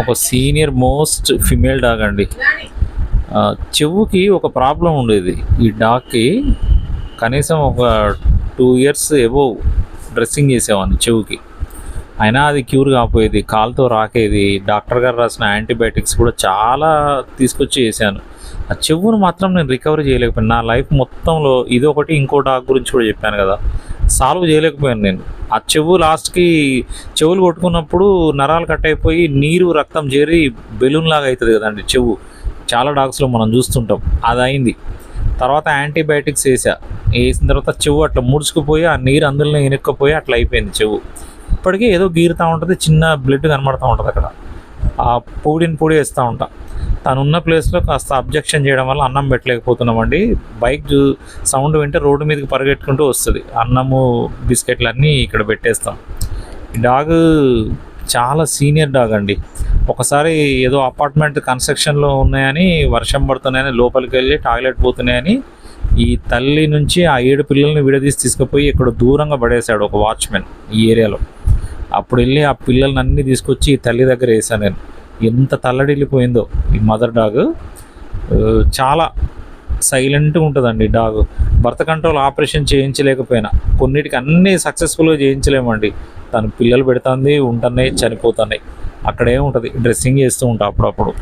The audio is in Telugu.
ఒక సీనియర్ మోస్ట్ ఫిమేల్ డాగ్ అండి. చెవుకి ఒక ప్రాబ్లం ఉండేది. ఈ డాగ్కి కనీసం ఒక టూ ఇయర్స్ ఎబో డ్రెస్సింగ్ చేసేవాడిని చెవుకి. అయినా అది క్యూర్ కాకపోయేది కాలుతో రాకేది. డాక్టర్ గారు రాసిన యాంటీబయాటిక్స్ కూడా చాలా తీసుకొచ్చి చేశాను. ఆ చెవును మాత్రం నేను రికవరీ చేయలేకపోయాను. నా లైఫ్ మొత్తంలో ఇది ఒకటి ఇంకో డాగ్ గురించి కూడా చెప్పాను కదా. సాల్వ్ చేయలేకపోయాను నేను. ఆ చెవు లాస్ట్కి చెవులు కొట్టుకున్నప్పుడు నరాలు కట్ అయిపోయి నీరు రక్తం చేరి బెలూన్ లాగా అవుతుంది కదండి చెవు. చాలా డాగ్స్లో మనం చూస్తుంటాం. అది అయింది తర్వాత యాంటీబయాటిక్స్ వేసా వేసిన తర్వాత చెవు అట్లా ముడుచుకుపోయి ఆ నీరు అందులో ఇనుక్కపోయి అట్లా అయిపోయింది చెవు. ఇప్పటికీ ఏదో గీరుతూ ఉంటుంది చిన్న బ్లడ్ కనబడుతూ ఉంటుంది అక్కడ. ఆ పొడిని పొడి వేస్తూ ఉంటాను ఉన్న ప్లేస్లో కాస్త అబ్జెక్షన్ చేయడం వల్ల అన్నం పెట్టలేకపోతున్నామండి. బైక్ చూ సౌండ్ వింటే రోడ్డు మీదకి పరిగెట్టుకుంటూ వస్తుంది. అన్నము బిస్కెట్లు అన్నీ ఇక్కడ పెట్టేస్తాం. ఈ డాగ్ చాలా సీనియర్ డాగ్ అండి. ఒకసారి ఏదో అపార్ట్మెంట్ కన్స్ట్రక్షన్లో ఉన్నాయని వర్షం పడుతున్నాయని లోపలికి వెళ్ళి టాయిలెట్ పోతున్నాయని ఈ తల్లి నుంచి ఆ ఏడు పిల్లల్ని విడదీసి తీసుకుపోయి ఇక్కడ దూరంగా పడేశాడు ఒక వాచ్మెన్ ఈ ఏరియాలో. అప్పుడు వెళ్ళి ఆ పిల్లల్ని అన్ని తీసుకొచ్చి ఈ తల్లి దగ్గర వేసాను నేను. ఎంత తల్లడిల్లిపోయిందో ఈ మదర్ డాగ్. చాలా సైలెంట్గా ఉంటుందండి డాగ్. బర్త్ కంట్రోల్ ఆపరేషన్ చేయించలేకపోయినా కొన్నిటికి అన్నీ సక్సెస్ఫుల్గా చేయించలేమండి. తను పిల్లలు పెడుతుంది ఉంటున్నాయి చనిపోతున్నాయి. అక్కడే ఉంటుంది డ్రెస్సింగ్ చేస్తూ ఉంటా అప్పుడప్పుడు.